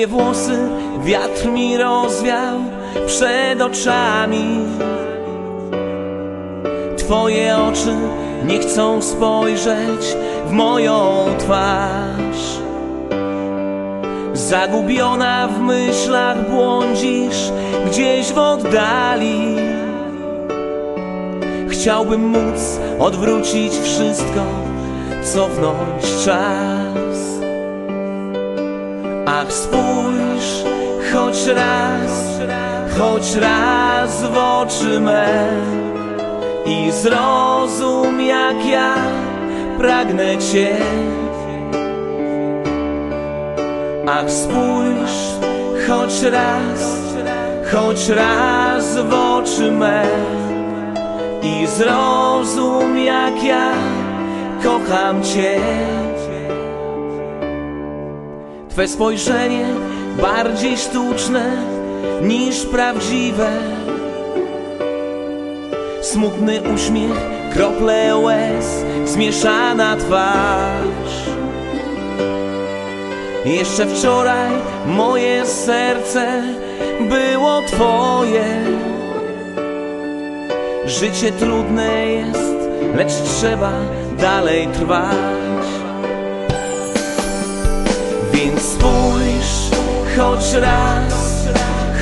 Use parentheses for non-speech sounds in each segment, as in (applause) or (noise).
Twoje włosy wiatr mi rozwiał przed oczami. Twoje oczy nie chcą spojrzeć w moją twarz. Zagubiona w myślach błądzisz gdzieś w oddali. Chciałbym móc odwrócić wszystko, cofnąć czas Ach spójrz choć raz, choć raz w oczy me I zrozum jak ja pragnę Cię. Ach spójrz choć raz, choć raz w oczy me I zrozum jak ja kocham Cię Twe spojrzenie bardziej sztuczne niż prawdziwe. Smutny uśmiech, krople łez, zmieszana twarz. Jeszcze wczoraj moje serce było Twoje. Życie trudne jest, lecz trzeba dalej trwać choć raz,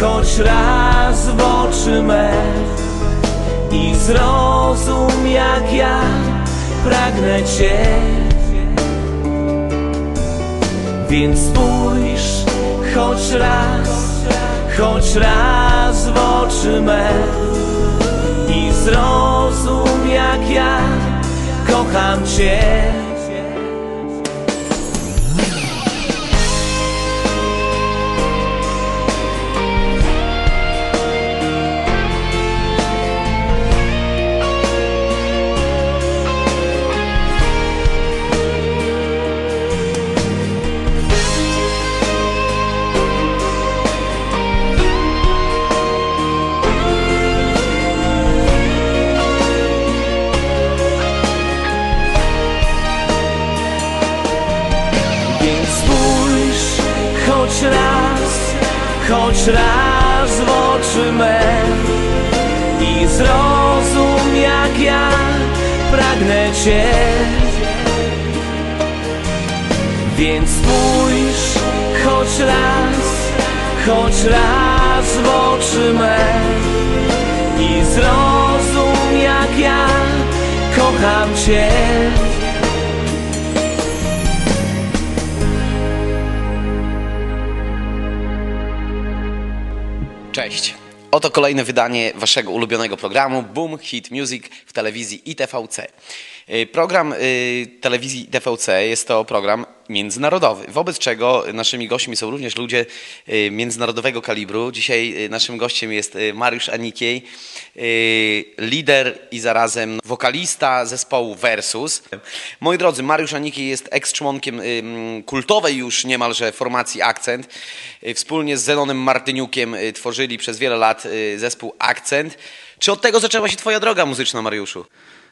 choć raz w oczy me I zrozum jak ja pragnę Cię. Więc spójrz choć raz, choć raz w oczy me I zrozum jak ja kocham Cię choć raz w oczy me I zrozum jak ja pragnę Cię. Więc spójrz choć raz, choć raz w oczy me I zrozum jak ja kocham Cię Oto kolejne wydanie waszego ulubionego programu Boom Hit Music w telewizji ITVC. Y, Program y, telewizji ITVC jest to program międzynarodowy, wobec czego naszymi gośćmi są również ludzie y, międzynarodowego kalibru. Dzisiaj naszym gościem jest Mariusz Anikiej, lider i zarazem wokalista zespołu Versus. Moi drodzy, Mariusz Anikiej jest eks-członkiem mm, kultowej już niemalże formacji Akcent. Wspólnie z Zenonem Martyniukiem tworzyli przez wiele lat zespół Akcent. Czy od tego zaczęła się twoja droga muzyczna, Mariuszu?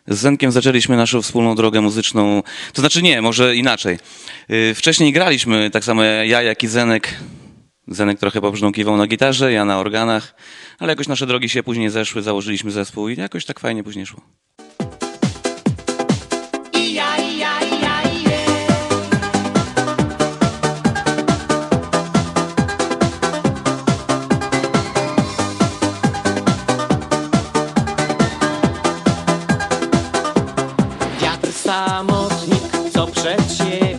Z Zenkiem zaczęliśmy naszą wspólną drogę muzyczną. To znaczy nie, może inaczej. Yy, Wcześniej graliśmy, tak samo ja, jak i Zenek. Zenek trochę pobrzdąkiwał na gitarze, ja na organach, ale jakoś nasze drogi się później zeszły, założyliśmy zespół i jakoś tak fajnie później szło. Samotnik, co przed siebie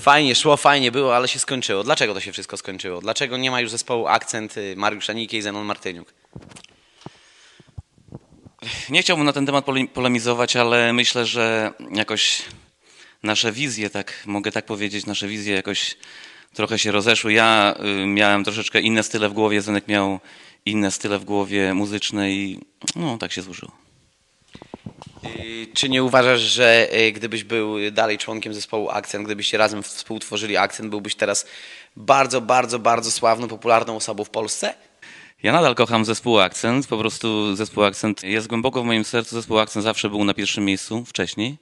Fajnie szło, fajnie było, ale się skończyło. Dlaczego to się wszystko skończyło? Dlaczego nie ma już zespołu Akcent y, Mariusz Anike i Zenon Martyniuk? Nie chciałbym na ten temat pole- polemizować, ale myślę, że jakoś nasze wizje, tak mogę tak powiedzieć, nasze wizje jakoś trochę się rozeszły. Ja y, miałem troszeczkę inne style w głowie, Zenek miał inne style w głowie muzyczne i no tak się złożyło. Y, Czy nie uważasz, że y, gdybyś był dalej członkiem zespołu Akcent, gdybyście razem współtworzyli Akcent, byłbyś teraz bardzo, bardzo, bardzo sławną, popularną osobą w Polsce? Ja nadal kocham zespół Akcent, po prostu zespół Akcent jest głęboko w moim sercu, zespół Akcent zawsze był na pierwszym miejscu wcześniej.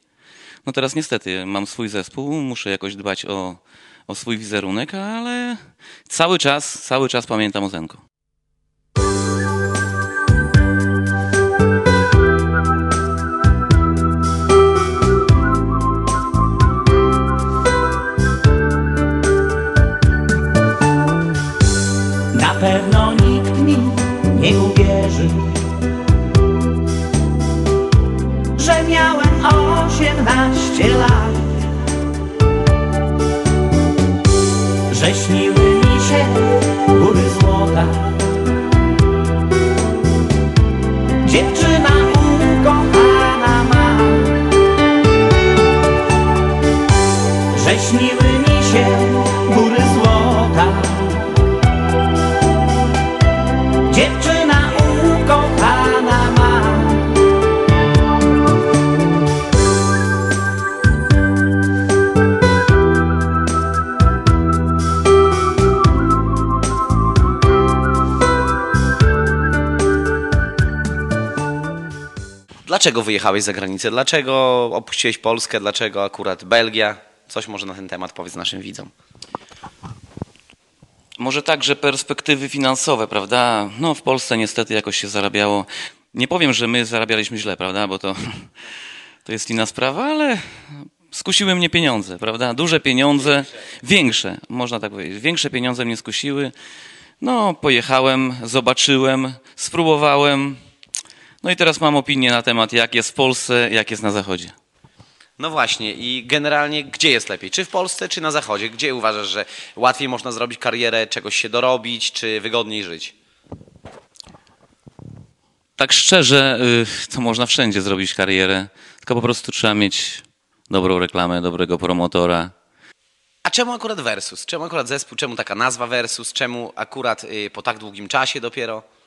No teraz niestety mam swój zespół, muszę jakoś dbać o, o swój wizerunek, ale cały czas, cały czas pamiętam o Zenku. Dlaczego wyjechałeś za granicę? Dlaczego opuściłeś Polskę? Dlaczego akurat Belgia? Coś może na ten temat powiedz naszym widzom. Może także perspektywy finansowe, prawda? No w Polsce niestety jakoś się zarabiało. Nie powiem, że my zarabialiśmy źle, prawda? Bo to, (laughs) to jest inna sprawa, ale skusiły mnie pieniądze, prawda? Duże pieniądze, większe, można tak powiedzieć. Większe pieniądze mnie skusiły. No, pojechałem, zobaczyłem, spróbowałem. No i teraz mam opinię na temat, jak jest w Polsce, jak jest na Zachodzie. No właśnie i generalnie gdzie jest lepiej? Czy w Polsce, czy na Zachodzie? Gdzie uważasz, że łatwiej można zrobić karierę, czegoś się dorobić, czy wygodniej żyć? Tak szczerze, y, to można wszędzie zrobić karierę, tylko po prostu trzeba mieć dobrą reklamę, dobrego promotora. A czemu akurat Versus? Czemu akurat zespół? Czemu taka nazwa Versus? Czemu akurat y, po tak długim czasie dopiero?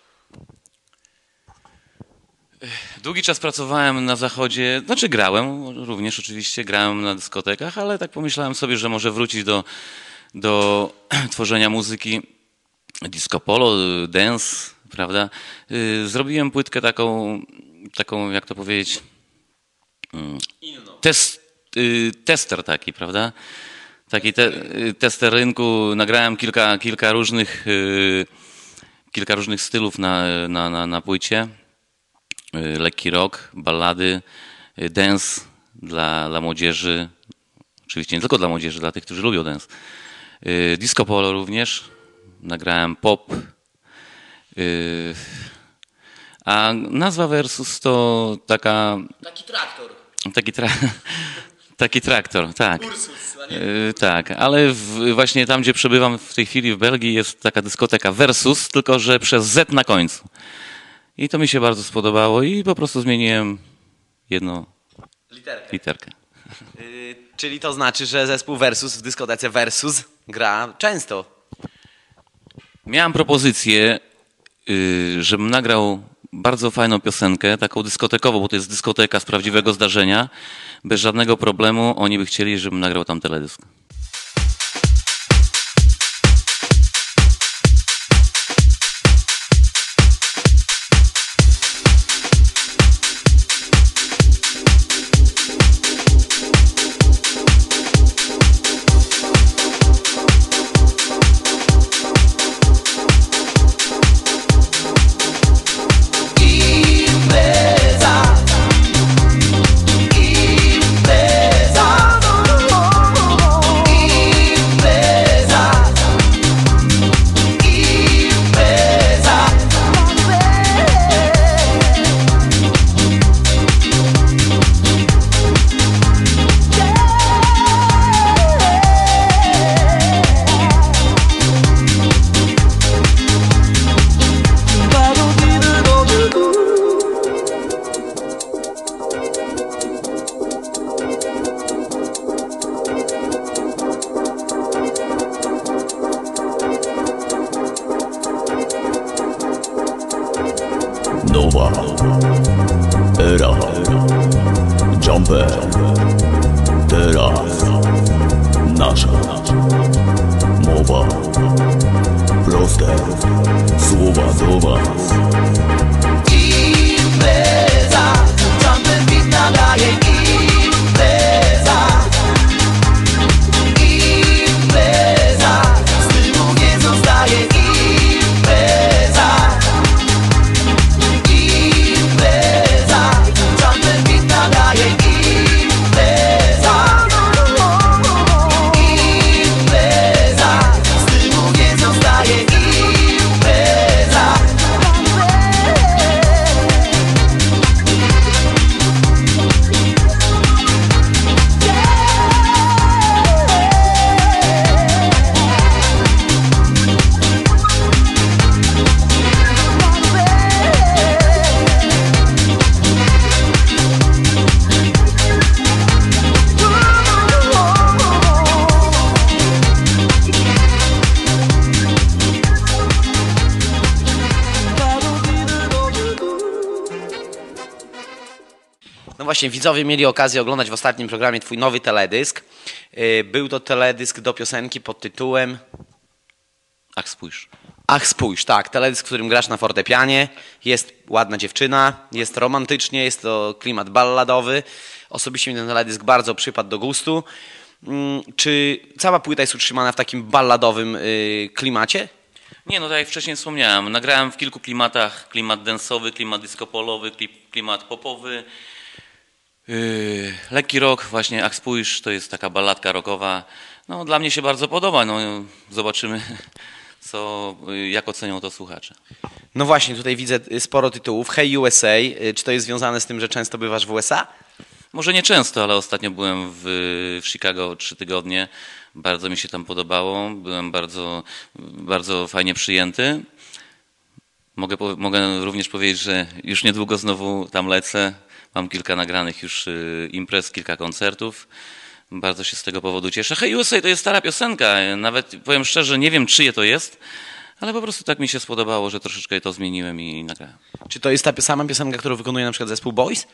Długi czas pracowałem na zachodzie, znaczy grałem również oczywiście, grałem na dyskotekach, ale tak pomyślałem sobie, że może wrócić do, do (clears throat) tworzenia muzyki disco polo, dance, prawda? Y, Zrobiłem płytkę taką, taką jak to powiedzieć, mm, test, y, tester taki, prawda? Taki te, y, tester rynku, nagrałem kilka, kilka różnych kilka różnych stylów na, na, na, na płycie lekki rock, ballady, y, dance dla, dla młodzieży, oczywiście nie tylko dla młodzieży, dla tych, którzy lubią dance. Y, Disco polo również, nagrałem pop. y, A nazwa Versus to taka, Taki traktor. taki, tra, (laughs) taki traktor, tak. Y, Tak, ale w, właśnie tam, gdzie przebywam w tej chwili w Belgii, jest taka dyskoteka Versus, tylko że przez Z na końcu. I to mi się bardzo spodobało i po prostu zmieniłem jedną Literkę. literkę. Y, czyli to znaczy, że zespół Versus w dyskotece Versus gra często. Miałem propozycję, y, żebym nagrał bardzo fajną piosenkę, taką dyskotekową, bo to jest dyskoteka z prawdziwego zdarzenia. Bez żadnego problemu oni by chcieli, żebym nagrał tam teledysk. Słowa do właśnie, widzowie mieli okazję oglądać w ostatnim programie twój nowy teledysk. Yy, Był to teledysk do piosenki pod tytułem Ach, spójrz. Ach spójrz, tak, teledysk, w którym grasz na fortepianie, jest ładna dziewczyna, jest romantycznie, jest to klimat balladowy. Osobiście mi ten teledysk bardzo przypadł do gustu. Mm, Czy cała płyta jest utrzymana w takim balladowym yy, klimacie? Nie, no tak jak wcześniej wspomniałem, nagrałem w kilku klimatach. Klimat densowy, klimat disco-polowy, kli- klimat popowy. Yy, lekki rock, właśnie Ach spójrz, to jest taka balladka rockowa. No dla mnie się bardzo podoba, no zobaczymy (laughs) co, jak ocenią to słuchacze. No właśnie, tutaj widzę y, sporo tytułów. Hey USA, y, czy to jest związane z tym, że często bywasz w USA? Może nie często, ale ostatnio byłem w, w Chicago trzy tygodnie. Bardzo mi się tam podobało. Byłem bardzo, bardzo fajnie przyjęty. Mogę, mogę również powiedzieć, że już niedługo znowu tam lecę. Mam kilka nagranych już y, imprez, kilka koncertów. Bardzo się z tego powodu cieszę. Hey USA to jest stara piosenka. Nawet powiem szczerze, nie wiem czyje to jest, ale po prostu tak mi się spodobało, że troszeczkę to zmieniłem i nagrałem. Czy to jest ta sama piosenka, którą wykonuje na przykład zespół Boys?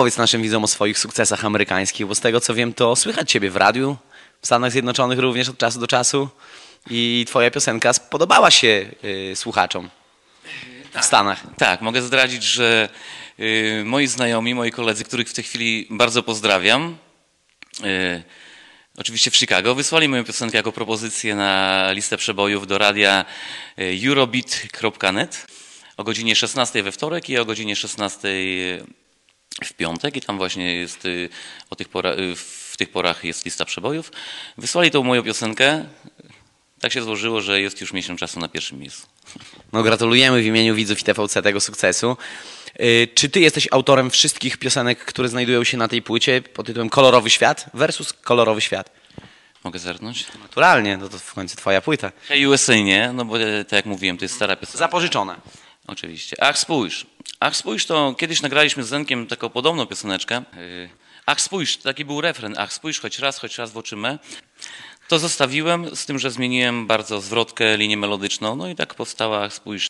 Opowiedz naszym widzom o swoich sukcesach amerykańskich, bo z tego co wiem, to słychać ciebie w radiu, w Stanach Zjednoczonych również od czasu do czasu i twoja piosenka spodobała się y, słuchaczom w Stanach. Tak, mogę zdradzić, że y, moi znajomi, moi koledzy, których w tej chwili bardzo pozdrawiam, y, oczywiście w Chicago, wysłali moją piosenkę jako propozycję na listę przebojów do radia y, eurobeat.net o godzinie 16 we wtorek i o godzinie 16 w piątek i tam właśnie jest y, o tych pora, y, w tych porach jest lista przebojów. Wysłali tą moją piosenkę. Tak się złożyło, że jest już miesiąc czasu na pierwszym miejscu. No gratulujemy w imieniu widzów i TVC tego sukcesu. Y, Czy ty jesteś autorem wszystkich piosenek, które znajdują się na tej płycie pod tytułem Kolorowy Świat versus Kolorowy Świat? Mogę zerknąć? Naturalnie, no to w końcu twoja płyta. Hey USA nie, no bo e, tak jak mówiłem, to jest stara piosenka. Zapożyczona. Oczywiście. Ach, spójrz. Ach, spójrz, to kiedyś nagraliśmy z Zenkiem taką podobną pioseneczkę. Ach, spójrz, taki był refren. Ach, spójrz, choć raz, choć raz w oczy me. To zostawiłem, z tym, że zmieniłem bardzo zwrotkę, linię melodyczną. No i tak powstała Ach, spójrz.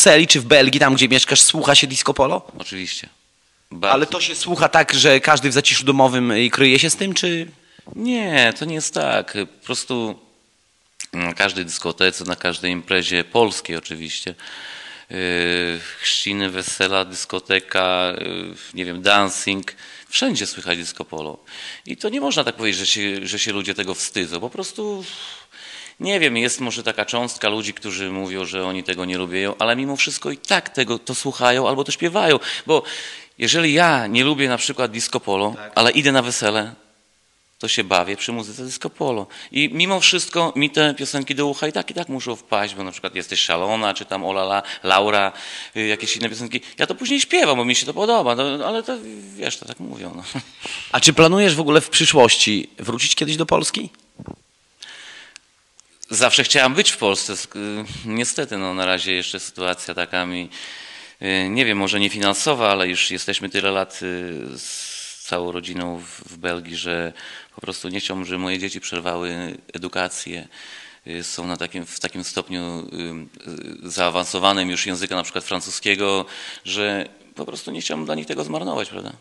Brukseli, czy w Belgii, tam gdzie mieszkasz, słucha się disco polo? Oczywiście. Bardzo. Ale to się słucha tak, że każdy w zaciszu domowym y, kryje się z tym, czy... Nie, to nie jest tak. Po prostu na każdej dyskotece, na każdej imprezie polskiej oczywiście. yy, Chrzciny, wesela, dyskoteka, yy, nie wiem, dancing. Wszędzie słychać disco polo. I to nie można tak powiedzieć, że się, że się ludzie tego wstydzą. Po prostu nie wiem, jest może taka cząstka ludzi, którzy mówią, że oni tego nie lubią, ale mimo wszystko i tak tego to słuchają albo to śpiewają. Bo jeżeli ja nie lubię na przykład disco polo, ale idę na wesele, to się bawię przy muzyce disco polo. I mimo wszystko mi te piosenki do ucha i tak i tak muszą wpaść, bo na przykład jesteś szalona, czy tam Olala, Laura, y, jakieś inne piosenki. Ja to później śpiewam, bo mi się to podoba, no, ale to wiesz, to tak mówią. No. A czy planujesz w ogóle w przyszłości wrócić kiedyś do Polski? Zawsze chciałam być w Polsce. y, Niestety, no na razie jeszcze sytuacja taka mi, y, nie wiem, może nie finansowa, ale już jesteśmy tyle lat y, z całą rodziną w, Belgii, że po prostu nie chciałbym, żeby moje dzieci przerwały edukację. Są na takim, w takim stopniu zaawansowanym już języka na przykład francuskiego, że po prostu nie chciałbym dla nich tego zmarnować, prawda?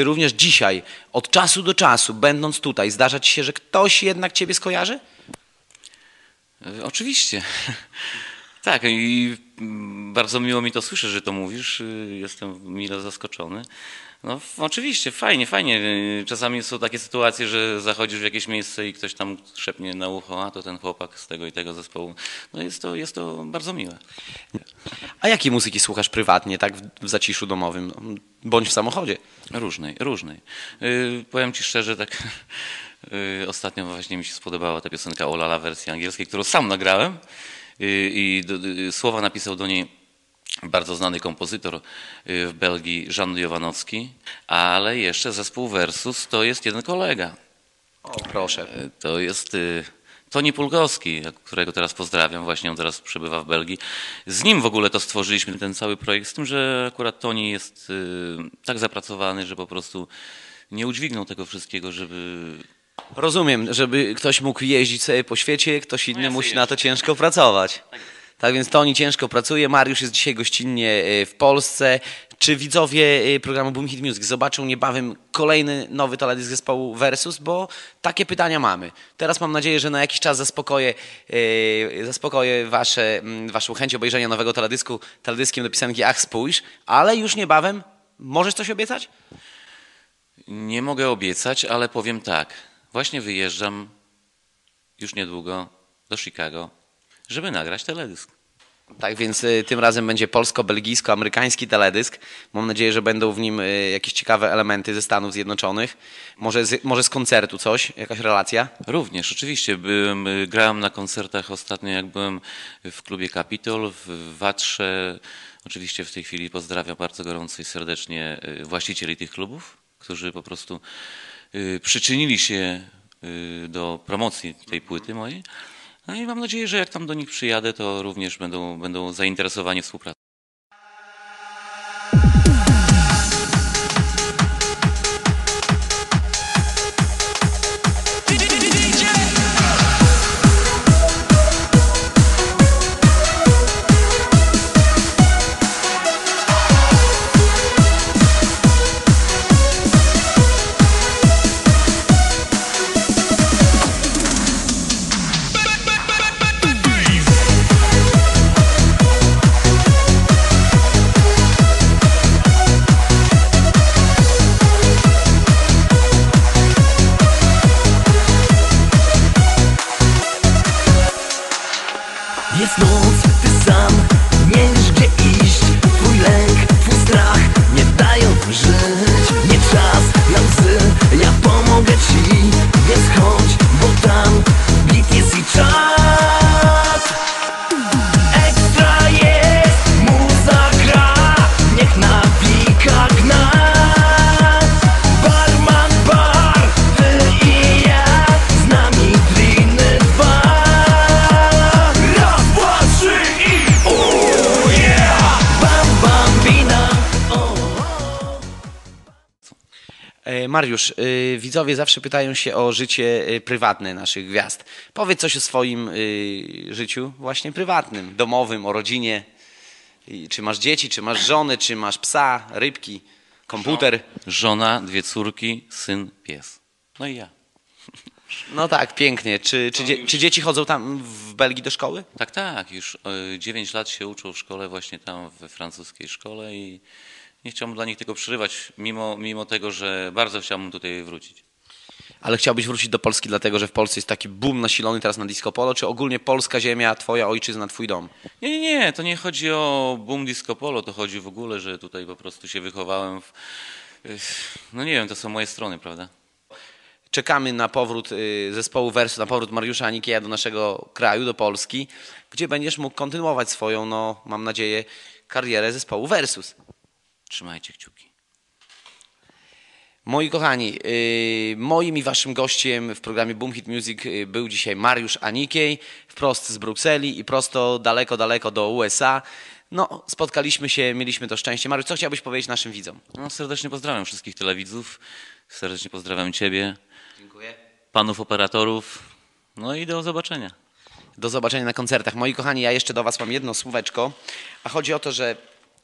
Czy również dzisiaj, od czasu do czasu, będąc tutaj, zdarza ci się, że ktoś jednak ciebie skojarzy? Y, Oczywiście. (laughs) Tak, i mm, bardzo miło mi to słyszę, że to mówisz. y, Jestem mile zaskoczony. No oczywiście, fajnie, fajnie. Y, Czasami są takie sytuacje, że zachodzisz w jakieś miejsce i ktoś tam szepnie na ucho, a to ten chłopak z tego i tego zespołu. No jest to, jest to bardzo miłe. A jakiej muzyki słuchasz prywatnie, tak w, w zaciszu domowym? Bądź w samochodzie. Różnej, różnej. Yy, powiem ci szczerze, tak yy, (laughs) ostatnio właśnie mi się spodobała ta piosenka Olala wersji angielskiej, którą sam nagrałem yy, i do, yy, słowa napisał do niej bardzo znany kompozytor yy, w Belgii, Jean Jowanowski, ale jeszcze zespół Versus to jest jeden kolega. O, proszę. Yy, To jest yy, Toni Pulgowski, którego teraz pozdrawiam, właśnie on teraz przebywa w Belgii. Z nim w ogóle to stworzyliśmy ten cały projekt, z tym, że akurat Toni jest tak zapracowany, że po prostu nie udźwignął tego wszystkiego, żeby... Rozumiem, żeby ktoś mógł jeździć sobie po świecie, ktoś inny ja sobie musi na to ciężko pracować. Tak więc Toni ciężko pracuje, Mariusz jest dzisiaj gościnnie e, w Polsce. Czy widzowie e, programu Boom Hit Music zobaczą niebawem kolejny nowy teledysk zespołu Versus? Bo takie pytania mamy. Teraz mam nadzieję, że na jakiś czas zaspokoję, e, zaspokoję wasze, waszą chęć obejrzenia nowego teledysku teledyskiem do pisanki Ach spójrz, ale już niebawem możesz coś obiecać? Nie mogę obiecać, ale powiem tak. Właśnie wyjeżdżam już niedługo do Chicago, żeby nagrać teledysk. Tak więc y, tym razem będzie polsko-belgijsko-amerykański teledysk. Mam nadzieję, że będą w nim y, jakieś ciekawe elementy ze Stanów Zjednoczonych. Może z, może z koncertu coś, jakaś relacja? Również, oczywiście. Byłem, y, grałem na koncertach ostatnio, jak byłem w klubie Capitol w Watrze. Oczywiście w tej chwili pozdrawiam bardzo gorąco i serdecznie właścicieli tych klubów, którzy po prostu przyczynili się do promocji tej płyty mojej. No i mam nadzieję, że jak tam do nich przyjadę, to również będą, będą zainteresowani współpracą. Mariusz, y, widzowie zawsze pytają się o życie y, prywatne naszych gwiazd. Powiedz coś o swoim życiu właśnie prywatnym, domowym, o rodzinie. Czy masz dzieci, czy masz żonę, czy masz psa, rybki, komputer? Żona, dwie córki, syn, pies. No i ja. (laughs) No tak, pięknie. Czy, czy, dzie- czy dzieci chodzą tam w Belgii do szkoły? Tak, tak. Już e, 9 lat się uczą w szkole, właśnie tam we francuskiej szkole i nie chciałbym dla nich tego przerywać, mimo, mimo tego, że bardzo chciałbym tutaj wrócić. Ale chciałbyś wrócić do Polski dlatego, że w Polsce jest taki boom nasilony teraz na disco polo, czy ogólnie polska ziemia, twoja ojczyzna, twój dom? Nie, nie, nie, to nie chodzi o boom disco polo, to chodzi w ogóle, że tutaj po prostu się wychowałem w... No nie wiem, to są moje strony, prawda? Czekamy na powrót y, zespołu Versus, na powrót Mariusza Anikieja do naszego kraju, do Polski, gdzie będziesz mógł kontynuować swoją, no mam nadzieję, karierę zespołu Versus. Trzymajcie kciuki. Moi kochani, y, moim i waszym gościem w programie Boom Hit Music y, był dzisiaj Mariusz Anikiej, wprost z Brukseli i prosto daleko, daleko do USA. No, spotkaliśmy się, mieliśmy to szczęście. Mariusz, co chciałbyś powiedzieć naszym widzom? No, serdecznie pozdrawiam wszystkich telewidzów, serdecznie pozdrawiam Ciebie, Dziękuję. panów operatorów, no i do zobaczenia. Do zobaczenia na koncertach. Moi kochani, ja jeszcze do Was mam jedno słóweczko, a chodzi o to, że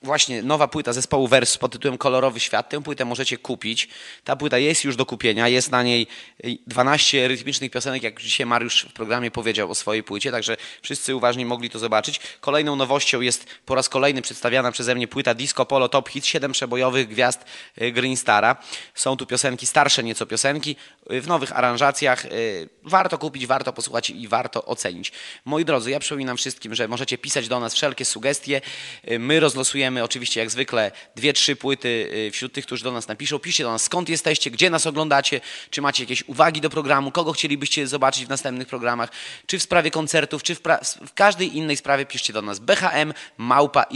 właśnie nowa płyta zespołu Versus pod tytułem Kolorowy Świat. Tę płytę możecie kupić. Ta płyta jest już do kupienia. Jest na niej y, 12 rytmicznych piosenek, jak dzisiaj Mariusz w programie powiedział o swojej płycie, także wszyscy uważni mogli to zobaczyć. Kolejną nowością jest po raz kolejny przedstawiana przeze mnie płyta Disco Polo Top Hit, 7 przebojowych gwiazd y, Green Stara. Są tu piosenki, starsze nieco piosenki, w nowych aranżacjach. Y, Warto kupić, warto posłuchać i warto ocenić. Moi drodzy, ja przypominam wszystkim, że możecie pisać do nas wszelkie sugestie. Y, My rozlosujemy oczywiście jak zwykle dwie, trzy płyty y, wśród tych, którzy do nas napiszą. Piszcie do nas skąd jesteście, gdzie nas oglądacie, czy macie jakieś uwagi do programu, kogo chcielibyście zobaczyć w następnych programach, czy w sprawie koncertów, czy w, w każdej innej sprawie piszcie do nas bhm małpa.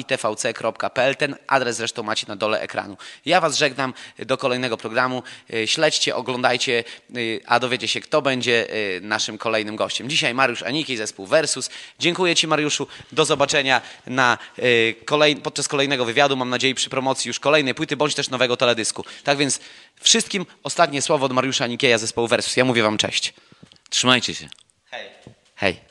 Ten adres zresztą macie na dole ekranu. Ja was żegnam do kolejnego programu. Y, Śledźcie, oglądajcie, y, a dowiecie się, kto będzie y, naszym kolejnym gościem. Dzisiaj Mariusz Aniki, zespół Versus. Dziękuję Ci Mariuszu. Do zobaczenia na, y, kolej, podczas kolejnego wywiadu. Mam nadzieję przy promocji już kolejnej płyty, bądź też nowego teledysku. Tak więc wszystkim ostatnie słowo od Mariusza Anikieja, zespołu Versus. Ja mówię Wam cześć. Trzymajcie się. Hej. Hej.